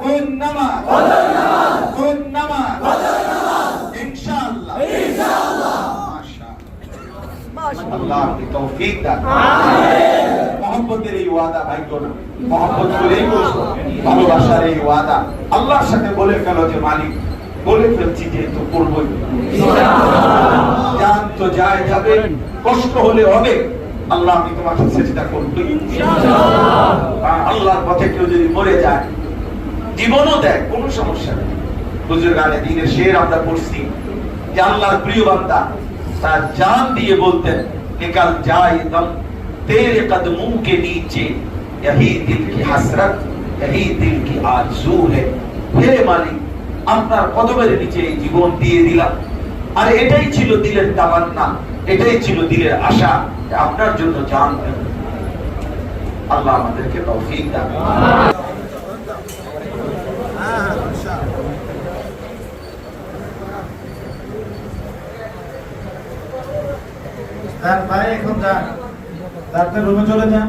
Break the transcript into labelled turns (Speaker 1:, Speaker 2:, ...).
Speaker 1: কোন কোন কোন ইনশাআল্লাহ। মাশাআল্লাহ। আল্লাহ তৌফিক দান মহব্বতের এই ওয়াদা ভাই কোন মহব্বত করেই বলছো ভালোবাসার এই ওয়াদা আল্লাহর সাথে বলে গেল যে মালিক বলে ফেলছি যেহেতু করবই। জান তো যায় যাবে কষ্ট হলে হবে আল্লাহ আমি তোমাকে চেষ্টা করবই কারণ আল্লাহর পথে কেউ যদি মরে যায় জীবনও দেয় কোনো সমস্যা নেই হুজুর গানে দিনের শের আমরা পড়ছি যে আল্লাহর প্রিয় বান্দা তার জান দিয়ে বলতেন নিকাল যায় দম তেরে কদমों के नीचे यही दिल की हसरत यही दिल की आरज़ू है হে মালিক আপনার কদমের নিচে এই জীবন দিয়ে দিলাম আর এটাই ছিল দিলের তামান্না এটাই ছিল দিলের আশা আপনার জন্য জান আল্লাহ আমাদেরকে তৌফিক দান
Speaker 2: এখন যান তারপরে রুমে চলে যান।